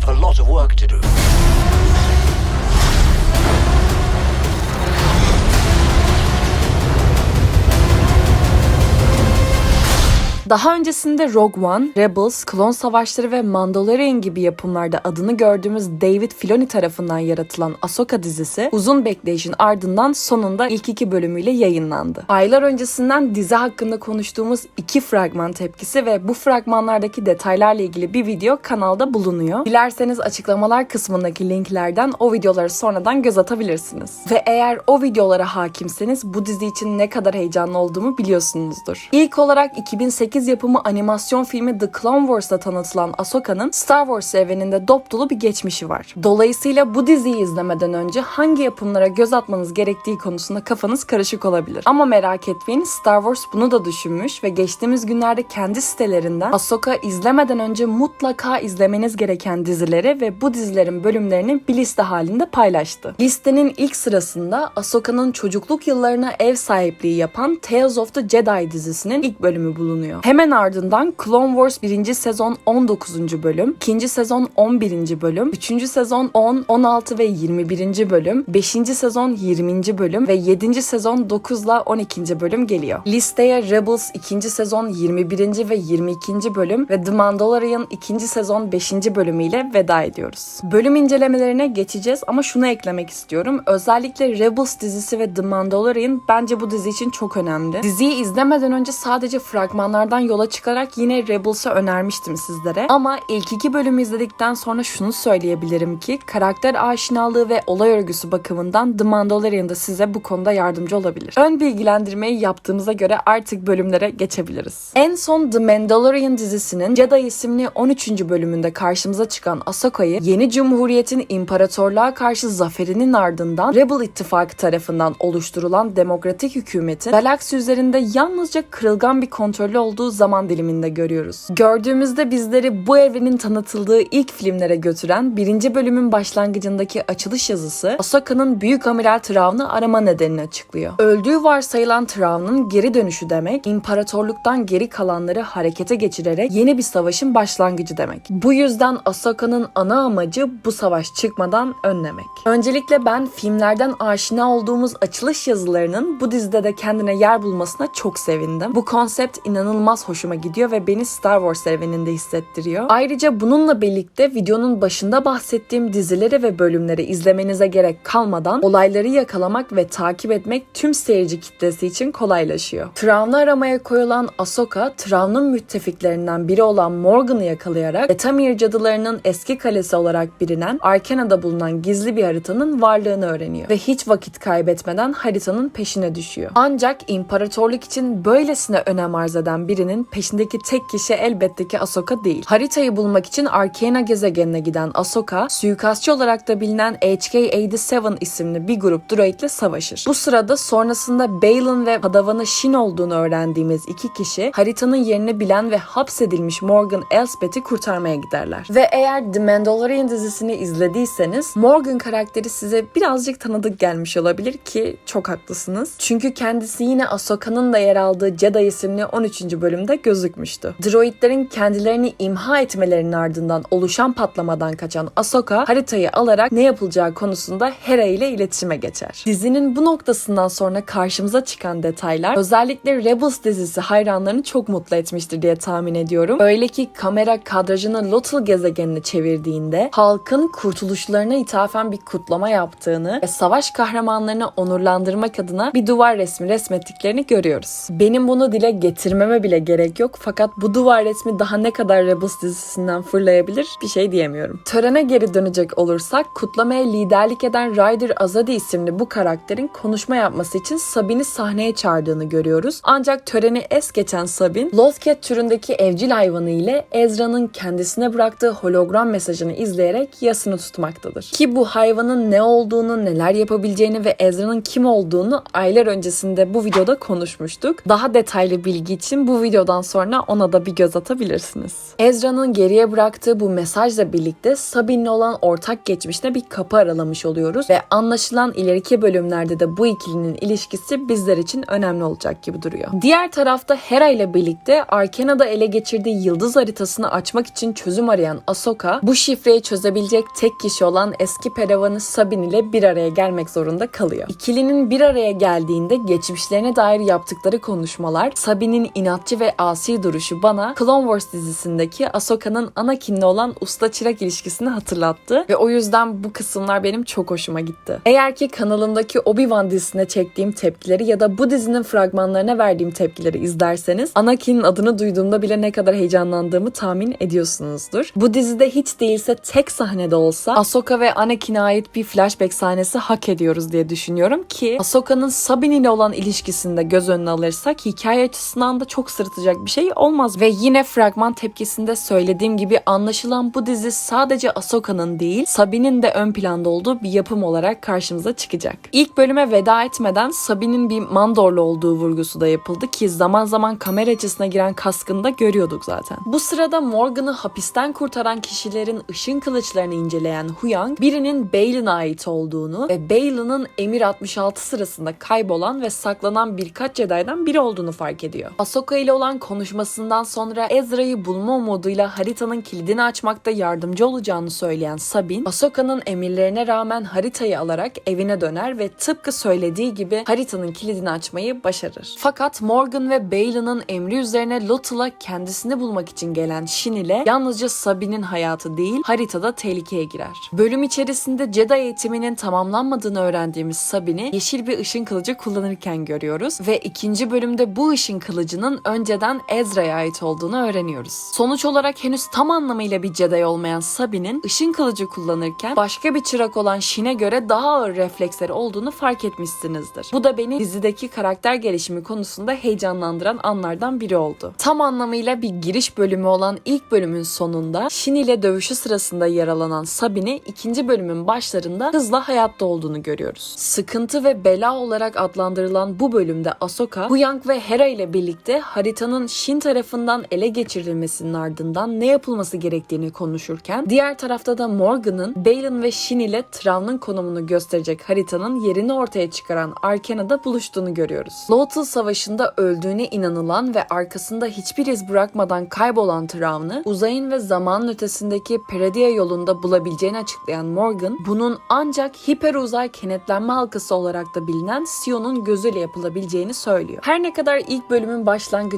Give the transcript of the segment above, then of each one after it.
have a lot of work to do. Daha öncesinde Rogue One, Rebels, Klon Savaşları ve Mandalorian gibi yapımlarda adını gördüğümüz David Filoni tarafından yaratılan Ahsoka dizisi uzun bekleyişin ardından sonunda ilk iki bölümüyle yayınlandı. Aylar öncesinden dizi hakkında konuştuğumuz iki fragman tepkisi ve bu fragmanlardaki detaylarla ilgili bir video kanalda bulunuyor. Dilerseniz açıklamalar kısmındaki linklerden o videoları sonradan göz atabilirsiniz. Ve eğer o videolara hakimseniz bu dizi için ne kadar heyecanlı olduğumu biliyorsunuzdur. İlk olarak 2008 yapımı animasyon filmi The Clone Wars'ta tanıtılan Ahsoka'nın Star Wars evreninde dop dolu bir geçmişi var. Dolayısıyla bu diziyi izlemeden önce hangi yapımlara göz atmanız gerektiği konusunda kafanız karışık olabilir. Ama merak etmeyin Star Wars bunu da düşünmüş ve geçtiğimiz günlerde kendi sitelerinden Ahsoka izlemeden önce mutlaka izlemeniz gereken dizileri ve bu dizilerin bölümlerini bir liste halinde paylaştı. Listenin ilk sırasında Ahsoka'nın çocukluk yıllarına ev sahipliği yapan Tales of the Jedi dizisinin ilk bölümü bulunuyor. Hemen ardından Clone Wars 1. sezon 19. bölüm, 2. sezon 11. bölüm, 3. sezon 10, 16 ve 21. bölüm, 5. sezon 20. bölüm ve 7. sezon 9 ile 12. bölüm geliyor. Listeye Rebels 2. sezon 21. ve 22. bölüm ve The Mandalorian 2. sezon 5. bölümüyle veda ediyoruz. Bölüm incelemelerine geçeceğiz ama şunu eklemek istiyorum. Özellikle Rebels dizisi ve The Mandalorian bence bu dizi için çok önemli. Diziyi izlemeden önce sadece fragmanlardan yola çıkarak yine Rebels'ı önermiştim sizlere. Ama ilk iki bölümü izledikten sonra şunu söyleyebilirim ki karakter aşinalığı ve olay örgüsü bakımından The Mandalorian da size bu konuda yardımcı olabilir. Ön bilgilendirmeyi yaptığımıza göre artık bölümlere geçebiliriz. En son The Mandalorian dizisinin Jedi isimli 13. bölümünde karşımıza çıkan Ahsoka'yı yeni cumhuriyetin imparatorluğa karşı zaferinin ardından Rebel İttifakı tarafından oluşturulan demokratik hükümetin galaksi üzerinde yalnızca kırılgan bir kontrollü olduğu zaman diliminde görüyoruz. Gördüğümüzde bizleri bu evrenin tanıtıldığı ilk filmlere götüren birinci bölümün başlangıcındaki açılış yazısı Ahsoka'nın Büyük Amiral Thrawn'ı arama nedenini açıklıyor. Öldüğü varsayılan Thrawn'ın geri dönüşü demek, imparatorluktan geri kalanları harekete geçirerek yeni bir savaşın başlangıcı demek. Bu yüzden Ahsoka'nın ana amacı bu savaş çıkmadan önlemek. Öncelikle ben filmlerden aşina olduğumuz açılış yazılarının bu dizide de kendine yer bulmasına çok sevindim. Bu konsept inanılmaz hoşuma gidiyor ve beni Star Wars evreninde hissettiriyor. Ayrıca bununla birlikte videonun başında bahsettiğim dizileri ve bölümleri izlemenize gerek kalmadan olayları yakalamak ve takip etmek tüm seyirci kitlesi için kolaylaşıyor. Thrawn'ı aramaya koyulan Ahsoka, Thrawn'ın müttefiklerinden biri olan Morgan'ı yakalayarak Etamir cadılarının eski kalesi olarak bilinen Arkana'da bulunan gizli bir haritanın varlığını öğreniyor ve hiç vakit kaybetmeden haritanın peşine düşüyor. Ancak imparatorluk için böylesine önem arz eden birinin peşindeki tek kişi elbette ki Ahsoka değil. Haritayı bulmak için Arkana gezegenine giden Ahsoka, suikastçı olarak da bilinen HK-87 isimli bir grup droidle savaşır. Bu sırada sonrasında Baylan ve padavanı Shin olduğunu öğrendiğimiz iki kişi haritanın yerini bilen ve hapsedilmiş Morgan Elsbeth'i kurtarmaya giderler. Ve eğer The Mandalorian dizisini izlediyseniz Morgan karakteri size birazcık tanıdık gelmiş olabilir ki çok haklısınız. Çünkü kendisi yine Ahsoka'nın da yer aldığı Jedi isimli 13. bölümde gözükmüştü. Droidlerin kendilerini imha etmelerinin ardından oluşan patlamadan kaçan Ahsoka haritayı alarak ne yapılacağı konusunda Hera ile iletişime geçer. Dizinin bu noktasından sonra karşımıza çıkan detaylar özellikle Rebels dizisi hayranlarını çok mutlu etmiştir diye tahmin ediyorum. Öyle ki kamera kadrajını Lothal gezegenine çevirdiğinde halkın kurtuluşlarına ithafen bir kutlama yaptığını ve savaş kahramanlarını onurlandırmak adına bir duvar resmi resmettiklerini görüyoruz. Benim bunu dile getirmeme bile gerek yok fakat bu duvar resmi daha ne kadar Rebels dizisinden fırlayabilir bir şey diyemiyorum. Törene geri dönecek olursak kutlamaya liderlik eden Ryder Azadi isimli bu karakterin konuşma yapması için Sabin'i sahneye çağırdığını görüyoruz. Ancak töreni es geçen Sabin, Lothcat türündeki evcil hayvanı ile Ezra'nın kendisine bıraktığı hologram mesajını izleyerek yasını tutmaktadır. Ki bu hayvanın ne olduğunu, neler yapabileceğini ve Ezra'nın kim olduğunu aylar öncesinde bu videoda konuşmuştuk. Daha detaylı bilgi için bu videodan sonra ona da bir göz atabilirsiniz. Ezra'nın geriye bıraktığı bu mesajla birlikte Sabine'le olan ortak geçmişte bir kapı aralamış oluyoruz ve anlaşılan ileriki bölümlerde de bu ikilinin ilişkisi bizler için önemli olacak gibi duruyor. Diğer tarafta Hera ile birlikte Arkena'da ele geçirdiği yıldız haritasını açmak için çözüm arayan Ahsoka bu şifreyi çözebilecek tek kişi olan eski peravanı Sabine ile bir araya gelmek zorunda kalıyor. İkilinin bir araya geldiğinde geçmişlerine dair yaptıkları konuşmalar, Sabine'in inatçı ve asi duruşu bana Clone Wars dizisindeki Ahsoka'nın Anakin'le olan usta çırak ilişkisini hatırlattı ve o yüzden bu kısımlar benim çok hoşuma gitti. Eğer ki kanalımdaki Obi-Wan dizisine çektiğim tepkileri ya da bu dizinin fragmanlarına verdiğim tepkileri izlerseniz Anakin'in adını duyduğumda bile ne kadar heyecanlandığımı tahmin ediyorsunuzdur. Bu dizide hiç değilse tek sahnede olsa Ahsoka ve Anakin'e ait bir flashback sahnesi hak ediyoruz diye düşünüyorum ki Ahsoka'nın Sabine ile olan ilişkisinde göz önüne alırsak hikaye açısından da çok sırıtacak bir şey olmaz. Ve yine fragman tepkisinde söylediğim gibi anlaşılan bu dizi sadece Ahsoka'nın değil Sabine'in de ön planda olduğu bir yapım olarak karşımıza çıkacak. İlk bölüme veda etmeden Sabine'in bir Mandorlu olduğu vurgusu da yapıldı ki zaman zaman kamera açısına giren kaskını da görüyorduk zaten. Bu sırada Morgan'ı hapisten kurtaran kişilerin ışın kılıçlarını inceleyen Huyang birinin Balin'a ait olduğunu ve Balin'ın Emir 66 sırasında kaybolan ve saklanan birkaç Jedi'den biri olduğunu fark ediyor. Ahsoka ile olan konuşmasından sonra Ezra'yı bulma umuduyla haritanın kilidini açmakta yardımcı olacağını söyleyen Sabine, Ahsoka'nın emirlerine rağmen haritayı alarak evine döner ve tıpkı söylediği gibi haritanın kilidini açmayı başarır. Fakat Morgan ve Balin'ın emri üzerine Lottle'a kendisini bulmak için gelen Shin ile yalnızca Sabine'in hayatı değil haritada tehlikeye girer. Bölüm içerisinde Jedi eğitiminin tamamlanmadığını öğrendiğimiz Sabine'i yeşil bir ışın kılıcı kullanırken görüyoruz ve ikinci bölümde bu ışın kılıcının önceden Ezra'ya ait olduğunu öğreniyoruz. Sonuç olarak henüz tam anlamıyla bir Jedi olmayan Sabine'in ışın kılıcı kullanırken başka bir çırak olan Shin'e göre daha ağır refleksleri olduğunu fark etmişsinizdir. Bu da beni dizideki karakter gelişimi konusunda heyecanlandıran anlardan biri oldu. Tam anlamıyla bir giriş bölümü olan ilk bölümün sonunda Shin ile dövüşü sırasında yaralanan Sabine ikinci bölümün başlarında hızla hayatta olduğunu görüyoruz. Sıkıntı ve bela olarak adlandırılan bu bölümde Ahsoka, Huyang ve Hera ile birlikte haritanın Shin tarafından ele geçirilmesinin ardından ne yapılması gerektiğini konuşurken diğer tarafta da Morgan'ın Balin ve Shin ile Trav'ın konumunu gösterecek haritanın yerini ortaya çıkaran Arkena'da buluştuğunu görüyoruz. Lothal Savaşı'nda öldüğüne inanılan ve arkasında hiçbir iz bırakmadan kaybolan Trav'ını uzayın ve zamanın ötesindeki Peridea yolunda bulabileceğini açıklayan Morgan, bunun ancak hiper uzay kenetlenme halkası olarak da bilinen Sion'un gözüyle yapılabileceğini söylüyor. Her ne kadar ilk bölümün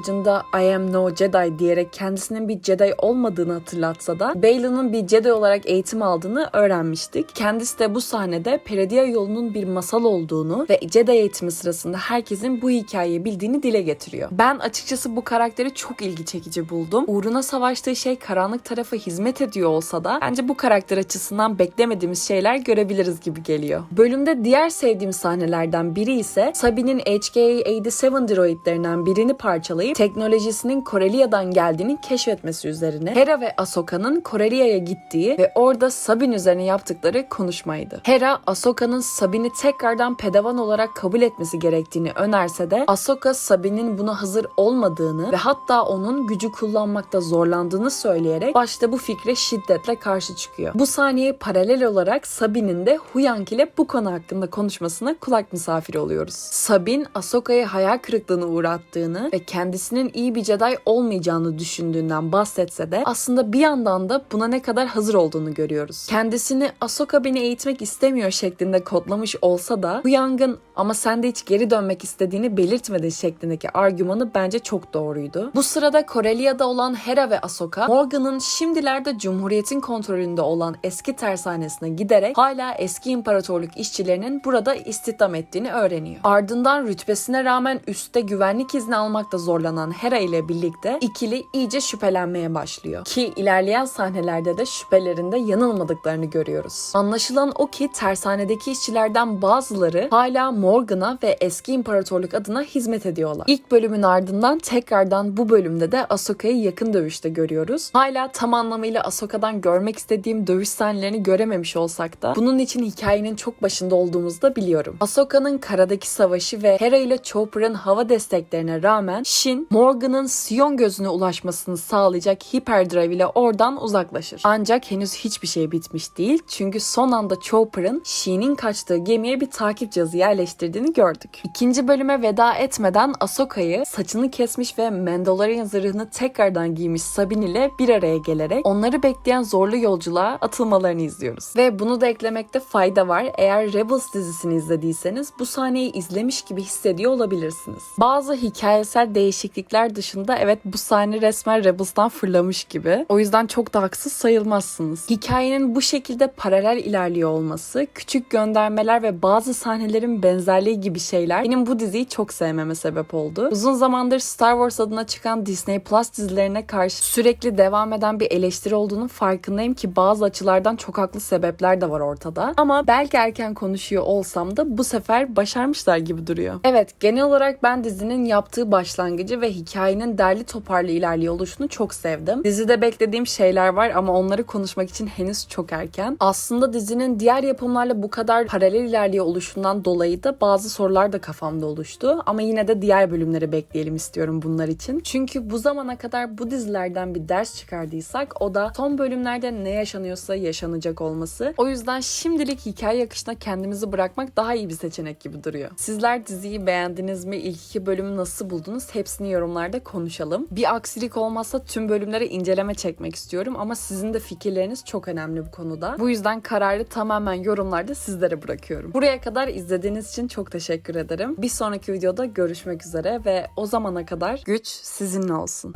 başlangıcında I am no Jedi diyerek kendisinin bir Jedi olmadığını hatırlatsa da Balin'ın bir Jedi olarak eğitim aldığını öğrenmiştik. Kendisi de bu sahnede Peridea yolunun bir masal olduğunu ve Jedi eğitimi sırasında herkesin bu hikayeyi bildiğini dile getiriyor. Ben açıkçası bu karakteri çok ilgi çekici buldum. Uğruna savaştığı şey karanlık tarafa hizmet ediyor olsa da bence bu karakter açısından beklemediğimiz şeyler görebiliriz gibi geliyor. Bölümde diğer sevdiğim sahnelerden biri ise Sabine'in HK-87 droidlerinden birini parçalayıp teknolojisinin Corellia'dan geldiğini keşfetmesi üzerine Hera ve Ahsoka'nın Corellia'ya gittiği ve orada Sabine üzerine yaptıkları konuşmaydı. Hera, Ahsoka'nın Sabine'i tekrardan pedavan olarak kabul etmesi gerektiğini önerse de Ahsoka Sabine'in buna hazır olmadığını ve hatta onun gücü kullanmakta zorlandığını söyleyerek başta bu fikre şiddetle karşı çıkıyor. Bu sahneye paralel olarak Sabine'in de Huyang ile bu konu hakkında konuşmasına kulak misafiri oluyoruz. Sabine, Ahsoka'yı hayal kırıklığına uğrattığını ve kendisinin iyi bir Jedi olmayacağını düşündüğünden bahsetse de aslında bir yandan da buna ne kadar hazır olduğunu görüyoruz. Kendisini Ahsoka beni eğitmek istemiyor şeklinde kodlamış olsa da Huyang'ın ama sen de hiç geri dönmek istediğini belirtmedi şeklindeki argümanı bence çok doğruydu. Bu sırada Corellia'da olan Hera ve Ahsoka, Morgan'ın şimdilerde Cumhuriyet'in kontrolünde olan eski tersanesine giderek hala eski imparatorluk işçilerinin burada istihdam ettiğini öğreniyor. Ardından rütbesine rağmen üstte güvenlik izni almakta zorlanan Hera ile birlikte ikili iyice şüphelenmeye başlıyor. Ki ilerleyen sahnelerde de şüphelerinde yanılmadıklarını görüyoruz. Anlaşılan o ki tersanedeki işçilerden bazıları hala Morgan'a ve eski imparatorluk adına hizmet ediyorlar. İlk bölümün ardından tekrardan bu bölümde de Ahsoka'yı yakın dövüşte görüyoruz. Hala tam anlamıyla Ahsoka'dan görmek istediğim dövüş sahnelerini görememiş olsak da bunun için hikayenin çok başında olduğumuzu da biliyorum. Ahsoka'nın karadaki savaşı ve Hera ile Chopper'ın hava desteklerine rağmen Shin Morgan'ın Sion gözüne ulaşmasını sağlayacak hyperdrive ile oradan uzaklaşır. Ancak henüz hiçbir şey bitmiş değil çünkü son anda Chopper'ın Sheen'in kaçtığı gemiye bir takip cihazı yerleştirdiğini gördük. İkinci bölüme veda etmeden Ahsoka'yı saçını kesmiş ve Mandalorian zırhını tekrardan giymiş Sabine ile bir araya gelerek onları bekleyen zorlu yolculuğa atılmalarını izliyoruz. Ve bunu da eklemekte fayda var. Eğer Rebels dizisini izlediyseniz bu sahneyi izlemiş gibi hissediyor olabilirsiniz. Bazı hikayesel değişiklikler dışında evet bu sahne resmen Rebels'tan fırlamış gibi. O yüzden çok da haksız sayılmazsınız. Hikayenin bu şekilde paralel ilerliyor olması, küçük göndermeler ve bazı sahnelerin benzerliği gibi şeyler benim bu diziyi çok sevmeme sebep oldu. Uzun zamandır Star Wars adına çıkan Disney Plus dizilerine karşı sürekli devam eden bir eleştiri olduğunun farkındayım ki bazı açılardan çok haklı sebepler de var ortada. Ama belki erken konuşuyor olsam da bu sefer başarmışlar gibi duruyor. Evet genel olarak ben dizinin yaptığı başlangıcı ve hikayenin derli toparlı ilerliyor oluşunu çok sevdim. Dizide beklediğim şeyler var ama onları konuşmak için henüz çok erken. Aslında dizinin diğer yapımlarla bu kadar paralel ilerliyor oluşundan dolayı da bazı sorular da kafamda oluştu. Ama yine de diğer bölümleri bekleyelim istiyorum bunlar için. Çünkü bu zamana kadar bu dizilerden bir ders çıkardıysak o da son bölümlerde ne yaşanıyorsa yaşanacak olması. O yüzden şimdilik hikaye akışına kendimizi bırakmak daha iyi bir seçenek gibi duruyor. Sizler diziyi beğendiniz mi? İlk iki bölümü nasıl buldunuz? Hepsini yorumlarda konuşalım. Bir aksilik olmazsa tüm bölümlere inceleme çekmek istiyorum ama sizin de fikirleriniz çok önemli bu konuda. Bu yüzden kararı tamamen yorumlarda sizlere bırakıyorum. Buraya kadar izlediğiniz için çok teşekkür ederim. Bir sonraki videoda görüşmek üzere ve o zamana kadar güç sizinle olsun.